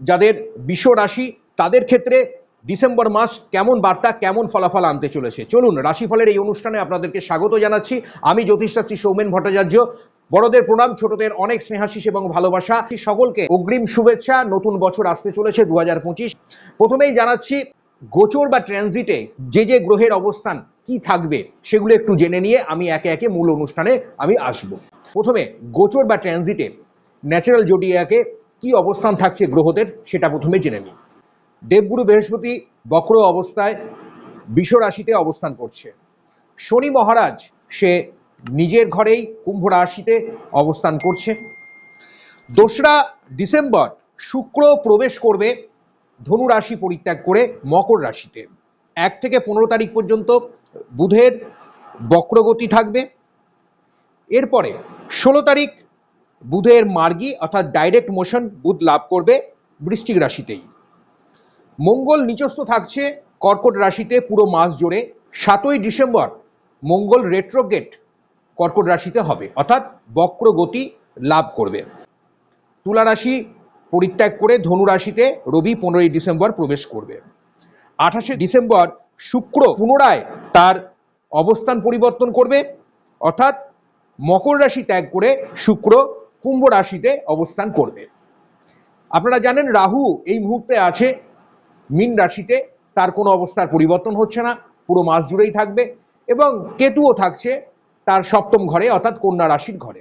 যাদের বিষ রাশি, তাদের ক্ষেত্রে ডিসেম্বর মাস কেমন বার্তা, কেমন ফলাফল আনতে চলেছে? চলুন, রাশিফলের এই অনুষ্ঠানে আপনাদেরকে স্বাগত জানাচ্ছি। আমি জ্যোতিষশাস্ত্রী সৌমেন ভট্টাচার্য। বড়দের প্রণাম, ছোটদের অনেক স্নেহাশিস এবং ভালোবাসা। সকলকে অগ্রিম শুভেচ্ছা, নতুন বছর আসতে চলেছে দু হাজার পঁচিশ। প্রথমেই জানাচ্ছি, গোচর বা ট্রানজিটে যে যে গ্রহের অবস্থান কি থাকবে, সেগুলো একটু জেনে নিয়ে আমি একে একে মূল অনুষ্ঠানে আমি আসব। প্রথমে, গোচর বা ট্রানজিটে ন্যাচারাল জোডিয়াকে কি অবস্থান থাকছে গ্রহদের সেটা প্রথমে জেনে নিই দেবগুরু বৃহস্পতি বক্র অবস্থায় রাশিতে অবস্থান করছে। শনি মহারাজ সে নিজের ঘরেই কুম্ভ রাশিতে অবস্থান করছে। দোসরা ডিসেম্বর শুক্র প্রবেশ করবে ধনু রাশি পরিত্যাগ করে মকর রাশিতে। এক থেকে পনেরো তারিখ পর্যন্ত বুধের বক্রগতি থাকবে। এরপরে ষোলো তারিখ বুধের মার্গী অর্থাৎ ডাইরেক্ট মোশন বুধ লাভ করবে বৃশ্চিক রাশিতেই। মঙ্গল নিচস্থ থাকছে, কর্কট রাশিতে পুরো মাস জুড়ে। সাতই ডিসেম্বর, মঙ্গল রেট্রোগেট কর্কট রাশিতে হবে, অর্থাৎ বক্র গতি লাভ করবে। তুলা রাশি পরিত্যাগ করে ধনু রাশিতে রবি পনেরোই ডিসেম্বর প্রবেশ করবে। আঠাশে ডিসেম্বর শুক্র পুনরায় তার অবস্থান পরিবর্তন করবে, অর্থাৎ মকর রাশি ত্যাগ করে শুক্র কুম্ভ রাশিতে অবস্থান করবে। আপনারা জানেন রাহু এই মুহূর্তে আছে, মিন রাশিতে, তার কোনো অবস্থার পরিবর্তন হচ্ছে না, পুরো মাস জুড়েই থাকবে এবং কেতুও থাকছে তার সপ্তম ঘরে, অর্থাৎ কন্যা রাশির ঘরে।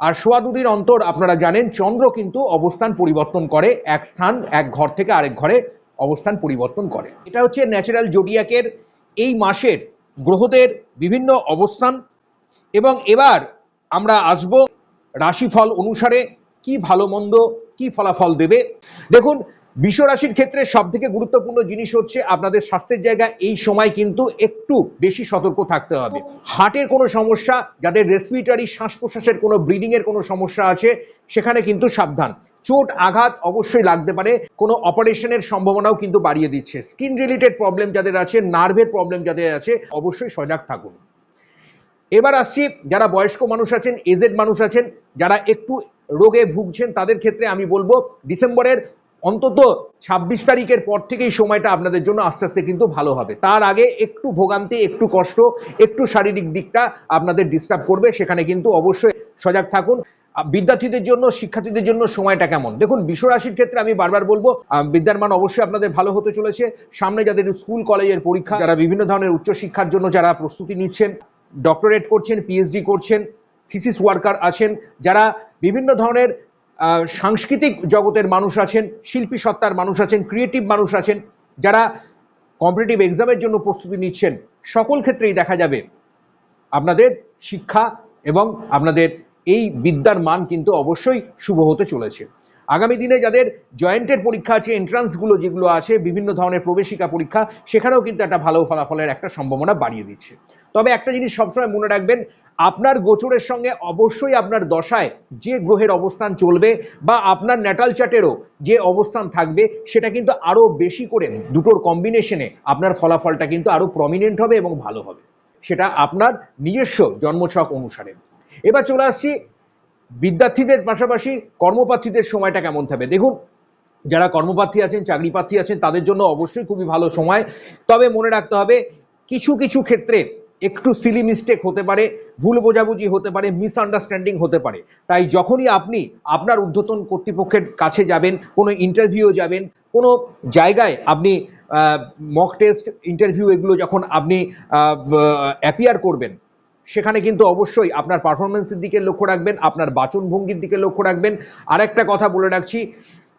আর সোয়া দুদিন অন্তর আপনারা জানেন চন্দ্র কিন্তু অবস্থান পরিবর্তন করে, এক স্থান, এক ঘর থেকে আরেক ঘরে অবস্থান পরিবর্তন করে। এটা হচ্ছে ন্যাচারাল জোডিয়াকের এই মাসের গ্রহদের বিভিন্ন অবস্থান এবং এবার আমরা আসব রাশিফল অনুসারে কি ভালো মন্দ, কি ফলাফল দেবে? দেখুন রাশির ক্ষেত্রে সব থেকে গুরুত্বপূর্ণ জিনিস হচ্ছে আপনাদের স্বাস্থ্যের জায়গা। এই সময় কিন্তু একটু বেশি সতর্ক থাকতে হবে। হার্টের কোনো সমস্যা, যাদের রেসপিরেটারি শ্বাস প্রশ্বাসের কোনো ব্রিদিং এর কোনো সমস্যা আছে, সেখানে কিন্তু সাবধান। চোট, আঘাত অবশ্যই লাগতে পারে। কোনো অপারেশনের সম্ভাবনাও কিন্তু বাড়িয়ে দিচ্ছে। স্কিন রিলেটেড প্রবলেম যাদের আছে নার্ভের প্রবলেম যাদের আছে, অবশ্যই সজাগ থাকুন। এবার আসছি, যারা বয়স্ক মানুষ আছেন এজেড মানুষ আছেন, যারা একটু রোগে ভুগছেন, তাদের ক্ষেত্রে আমি বলব, ডিসেম্বরের অন্তত ছাব্বিশ তারিখের পর থেকেই সময়টা আপনাদের জন্য আস্তে আস্তে কিন্তু ভালো হবে। তার আগে একটু ভোগান্তি, একটু কষ্ট, একটু শারীরিক দিকটা আপনাদের ডিস্টার্ব করবে, সেখানে কিন্তু অবশ্যই সজাগ থাকুন। বিদ্যার্থীদের জন্য, শিক্ষার্থীদের জন্য সময়টা কেমন? দেখুন বিশ্ব রাশির ক্ষেত্রে আমি বারবার বলব বিদ্যার মান অবশ্যই আপনাদের ভালো হতে চলেছে। সামনে যাদের স্কুল, কলেজের পরীক্ষা, যারা বিভিন্ন ধরনের উচ্চশিক্ষার জন্য যারা প্রস্তুতি নিচ্ছেন ডক্টরেট করছেন পিএইচডি করছেন থিসিস ওয়ার্কার আছেন, যারা বিভিন্ন ধরনের সাংস্কৃতিক জগতের মানুষ আছেন, শিল্পী সত্তার মানুষ আছেন ক্রিয়েটিভ মানুষ আছেন, যারা কম্পিটিটিভ এক্সামের জন্য প্রস্তুতি নিচ্ছেন, সকল ক্ষেত্রেই দেখা যাবে আপনাদের শিক্ষা এবং আপনাদের এই বিদ্যার মান কিন্তু অবশ্যই শুভ হতে চলেছে। আগামী দিনে যাদের জয়েন্টের পরীক্ষা আছে এন্ট্রান্সগুলো যেগুলো আছে, বিভিন্ন ধরনের প্রবেশিকা পরীক্ষা, সেখানেও কিন্তু একটা ভালো ফলাফলের একটা সম্ভাবনা বাড়িয়ে দিচ্ছে। তবে একটা জিনিস সবসময় মনে রাখবেন, আপনার গোচরের সঙ্গে অবশ্যই আপনার দশায় যে গ্রহের অবস্থান চলবে বা আপনার ন্যাটাল চার্টেরও যে অবস্থান থাকবে, সেটা কিন্তু আরও বেশি করে দুটোর কম্বিনেশনে আপনার ফলাফলটা কিন্তু আরও প্রমিনেন্ট হবে এবং ভালো হবে। সেটা আপনার নিজস্ব জন্মছক অনুসারে। এবার চলে আসছি বিদ্যার্থীদের পাশাপাশি কর্মপ্রার্থীদের সময়টা কেমন থাকবে? দেখুন, যারা কর্মপ্রার্থী আছেন চাকরি প্রার্থী আছেন, তাদের জন্য অবশ্যই খুবই ভালো সময়। তবে মনে রাখতে হবে, কিছু কিছু ক্ষেত্রে একটু সিলি মিস্টেক হতে পারে, ভুল বোঝাবুঝি হতে পারে মিসআন্ডারস্ট্যান্ডিং হতে পারে। তাই যখনই আপনি আপনার ঊর্ধ্বতন কর্তৃপক্ষের কাছে যাবেন, কোনো ইন্টারভিউ যাবেন, কোনো জায়গায় আপনি মক টেস্ট ইন্টারভিউ এগুলো যখন আপনি অ্যাপিয়ার করবেন, সেখানে কিন্তু অবশ্যই আপনার পারফরমেন্সের দিকে লক্ষ্য রাখবেন, আপনার বাচনভঙ্গির দিকে লক্ষ্য রাখবেন। আর একটা কথা বলে রাখছি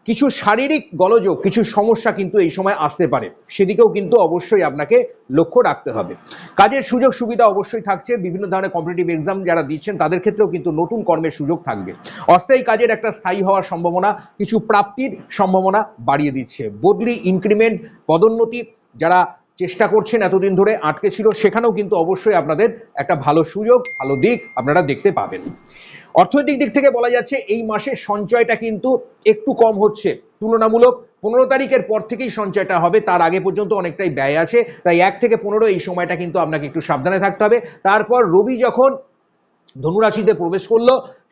কিছু শারীরিক গলযোগ, কিছু সমস্যা কিন্তু এই সময় আসতে পারে। সেদিকেও কিন্তু অবশ্যই আপনাকে লক্ষ্য রাখতে হবে। কাজের সুযোগ সুবিধা অবশ্যই থাকছে। বিভিন্ন ধরনের কম্পিটিটিভ এক্সাম যারা দিচ্ছেন, তাদের ক্ষেত্রেও কিন্তু নতুন কর্মের সুযোগ থাকবে। অস্থায়ী কাজের একটা স্থায়ী হওয়ার সম্ভাবনা, কিছু প্রাপ্তির সম্ভাবনা বাড়িয়ে দিচ্ছে। বদলি ইনক্রিমেন্ট পদোন্নতি, যারা চেষ্টা করছেন এতদিন ধরে আটকে ছিল, সেখানেও কিন্তু অবশ্যই আপনাদের একটা ভালো সুযোগ, ভালো দিক আপনারা দেখতে পাবেন। অর্থনৈতিক দিক থেকে বলা যাচ্ছে এই মাসের সঞ্চয়টা কিন্তু একটু কম হচ্ছে। তুলনামূলক পনেরো তারিখের পর থেকেই সঞ্চয়টা হবে, তার আগে পর্যন্ত অনেকটাই ব্যয় আছে, তাই এক থেকে পনেরো এই সময়টা কিন্তু আপনাকে একটু সাবধানে থাকতে হবে। তারপর রবি যখন ধনুরাশিতে প্রবেশ করল,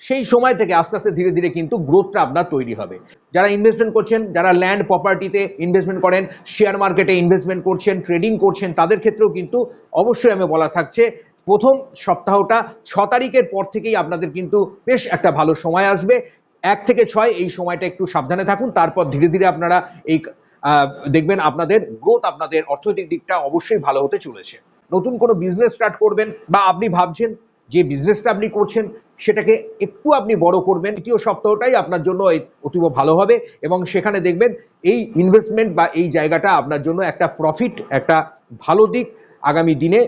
সেই সময় থেকে আস্তে আস্তে ধীরে ধীরে কিন্তু গ্রোথটা আপনার তৈরি হবে। যারা ইনভেস্টমেন্ট করছেন, যারা ল্যান্ড প্রপার্টিতে ইনভেস্টমেন্ট করেন শেয়ার মার্কেটে ইনভেস্টমেন্ট করছেন ট্রেডিং করছেন, তাদের ক্ষেত্রেও কিন্তু অবশ্যই আমি বলা থাকছে, প্রথম সপ্তাহটা ছ তারিখের পর থেকেই আপনাদের কিন্তু বেশ একটা ভালো সময় আসবে। এক থেকে ছয় এই সময়টা একটু সাবধানে থাকুন, তারপর ধীরে ধীরে আপনারা এই দেখবেন আপনাদের গ্রোথ আপনাদের অর্থনৈতিক দিকটা অবশ্যই ভালো হতে চলেছে। নতুন কোনো বিজনেস স্টার্ট করবেন বা আপনি ভাবছেন যে বিজনেসটা আপনি করছেন, সেটাকে একটু আপনি বড় করবেন। দ্বিতীয় সপ্তাহটাই আপনার জন্য অতীব ভালো হবে এবং সেখানে দেখবেন এই ইনভেস্টমেন্ট বা এই জায়গাটা আপনার জন্য একটা প্রফিট একটা ভালো দিক আগামী দিনে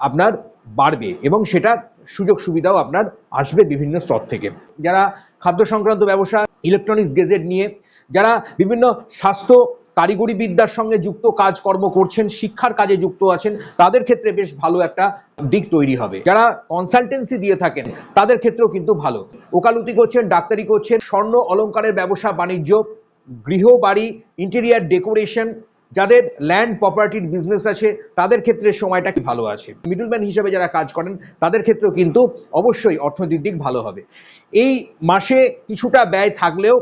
আপনার বাড়বে এবং সেটার সুযোগ সুবিধাও আপনার আসবে বিভিন্ন স্তর থেকে। যারা খাদ্য সংক্রান্ত ব্যবসা ইলেকট্রনিক্স গেজেট নিয়ে, যারা বিভিন্ন স্বাস্থ্য কারিগরি বিদ্যার সঙ্গে যুক্ত কাজকর্ম করছেন, শিক্ষার কাজে যুক্ত আছেন, তাদের ক্ষেত্রে বেশ ভালো একটা দিক তৈরি হবে। যারা কনসালটেন্সি দিয়ে থাকেন, তাদের ক্ষেত্রেও কিন্তু ভালো। ওকালতি করছেন, ডাক্তারি করছেন, স্বর্ণ অলংকারের ব্যবসা, বাণিজ্য, গৃহ বাড়ি ইন্টেরিয়ার ডেকোরেশন যাদের ল্যান্ড প্রপার্টির বিজনেস আছে, তাদের ক্ষেত্রে সময়টা ভালো আছে? মিডলম্যান হিসেবে যারা কাজ করেন, তাদের ক্ষেত্রেও কিন্তু অবশ্যই অর্থনৈতিক দিক ভালো হবে। এই মাসে কিছুটা ব্যয় থাকলেও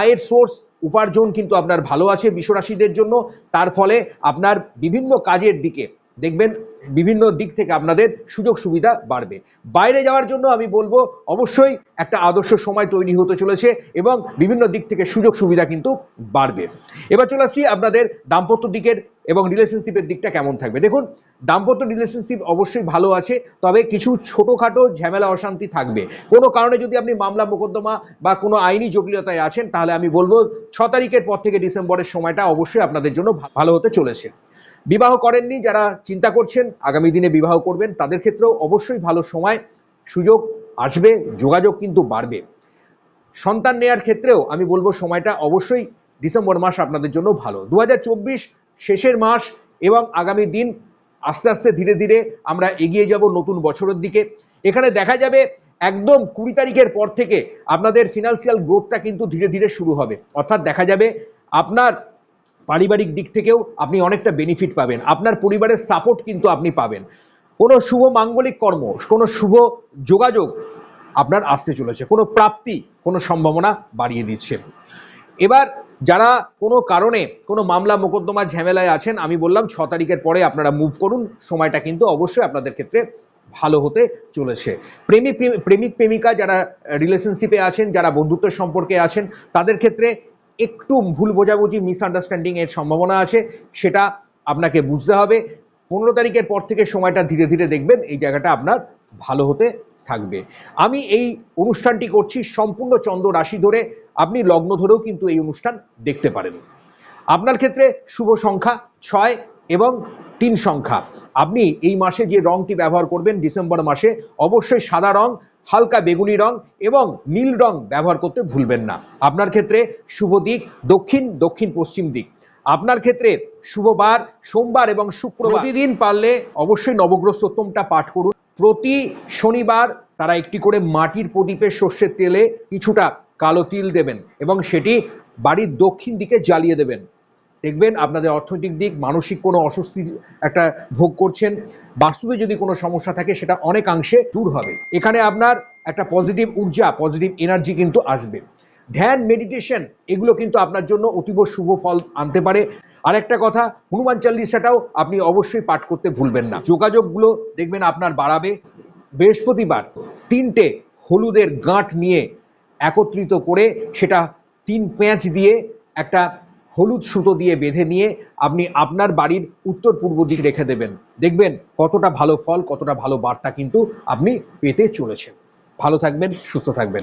আয়ের সোর্স উপার্জন কিন্তু আপনার ভালো আছে বিশ্বরাশিদের জন্য। তার ফলে আপনার বিভিন্ন কাজের দিকে দেখবেন বিভিন্ন দিক থেকে আপনাদের সুযোগ সুবিধা বাড়বে। বাইরে যাওয়ার জন্য আমি বলব, অবশ্যই একটা আদর্শ সময় তৈরি হতে চলেছে এবং বিভিন্ন দিক থেকে সুযোগ সুবিধা কিন্তু বাড়বে। এবার চলে আসছি আপনাদের দাম্পত্য দিকের এবং রিলেশনশিপের দিকটা কেমন থাকবে। দেখুন, দাম্পত্য রিলেশনশিপ অবশ্যই ভালো আছে, তবে কিছু ছোটোখাটো ঝামেলা অশান্তি থাকবে। কোনো কারণে যদি আপনি মামলা মোকদ্দমা বা কোনো আইনি জটিলতায় আছেন, তাহলে আমি বলব, ছ তারিখের পর থেকে ডিসেম্বরের সময়টা অবশ্যই আপনাদের জন্য ভালো হতে চলেছে। বিবাহ করেননি, যারা চিন্তা করছেন আগামী দিনে বিবাহ করবেন, তাদের ক্ষেত্রেও অবশ্যই ভালো সময়, সুযোগ আসবে, যোগাযোগ কিন্তু বাড়বে। সন্তান নেয়ার ক্ষেত্রেও আমি বলব সময়টা অবশ্যই ডিসেম্বর মাস আপনাদের জন্য ভালো। দু হাজার চব্বিশ শেষের মাস এবং আগামী দিন আস্তে আস্তে ধীরে ধীরে আমরা এগিয়ে যাব নতুন বছরের দিকে। এখানে দেখা যাবে একদম কুড়ি তারিখের পর থেকে আপনাদের ফিনান্সিয়াল গ্রোথটা কিন্তু ধীরে ধীরে শুরু হবে। অর্থাৎ দেখা যাবে আপনার পারিবারিক দিক থেকেও আপনি অনেকটা বেনিফিট পাবেন। আপনার পরিবারের সাপোর্ট কিন্তু আপনি পাবেন। কোনো শুভ মাঙ্গলিক কর্ম, কোনো শুভ যোগাযোগ আপনার আসতে চলেছে। কোনো প্রাপ্তি, কোনো সম্ভাবনা বাড়িয়ে দিচ্ছে। এবার যারা কোনো কারণে কোনো মামলা, মোকদ্দমা, ঝামেলায় আছেন, আমি বললাম ছ তারিখের পরে আপনারা মুভ করুন। সময়টা কিন্তু অবশ্যই আপনাদের ক্ষেত্রে ভালো হতে চলেছে। প্রেমিক প্রেমিক, প্রেমিকা যারা রিলেশনশিপে আছেন, যারা বন্ধুত্ব সম্পর্কে আছেন, তাদের ক্ষেত্রে একটু ভুল বোঝাবুঝি মিসআন্ডারস্ট্যান্ডিং এর সম্ভাবনা আছে, সেটা আপনাকে বুঝতে হবে। পনেরো তারিখের পর থেকে সময়টা ধীরে ধীরে দেখবেন, এই জায়গাটা আপনার ভালো হতে থাকবে। আমি এই অনুষ্ঠানটি করছি সম্পূর্ণ চন্দ্র রাশি ধরে। আপনি লগ্ন ধরেও কিন্তু এই অনুষ্ঠান দেখতে পারেন। আপনার ক্ষেত্রে শুভ সংখ্যা ছয় এবং তিন সংখ্যা। আপনি এই মাসে যে রংটি ব্যবহার করবেন, ডিসেম্বর মাসে, অবশ্যই সাদা রং হালকা বেগুনি রং এবং নীল রং ব্যবহার করতে ভুলবেন না। আপনার ক্ষেত্রে শুভ দিক দক্ষিণ দক্ষিণ পশ্চিম দিক। আপনার ক্ষেত্রে শুভবার, সোমবার এবং শুক্রবার। প্রতিদিন পারলে অবশ্যই নবগ্রহ সত্যমটা পাঠ করুন। প্রতি শনিবার তারা একটি করে মাটির প্রদীপের সর্ষের তেলে কিছুটা কালো তিল দেবেন এবং সেটি বাড়ির দক্ষিণ দিকে জ্বালিয়ে দেবেন। দেখবেন আপনাদের অর্থনৈতিক দিক, মানসিক কোনো অস্বস্তি একটা ভোগ করছেন বাস্তবে যদি কোনো সমস্যা থাকে সেটা অনেকাংশে দূর হবে। এখানে আপনার একটা পজিটিভ ঊর্জা পজিটিভ এনার্জি কিন্তু আসবে। ধ্যান মেডিটেশন এগুলো কিন্তু আপনার জন্য অতীব শুভ ফল আনতে পারে। আরেকটা কথা, হনুমান চাল্লিশাটাও আপনি অবশ্যই পাঠ করতে ভুলবেন না। যোগাযোগগুলো দেখবেন আপনার বাড়াবে। বৃহস্পতিবার তিনটে হলুদের গাঁট নিয়ে একত্রিত করে সেটা তিন পেঁচ দিয়ে একটা হলুদ সুতো দিয়ে বেঁধে নিয়ে আপনি আপনার বাড়ির উত্তর পূর্ব দিক রেখে দেবেন। দেখবেন কতটা ভালো ফল, কতটা ভালো বার্তা কিন্তু আপনি পেতে চলেছেন। ভালো থাকবেন, সুস্থ থাকবেন।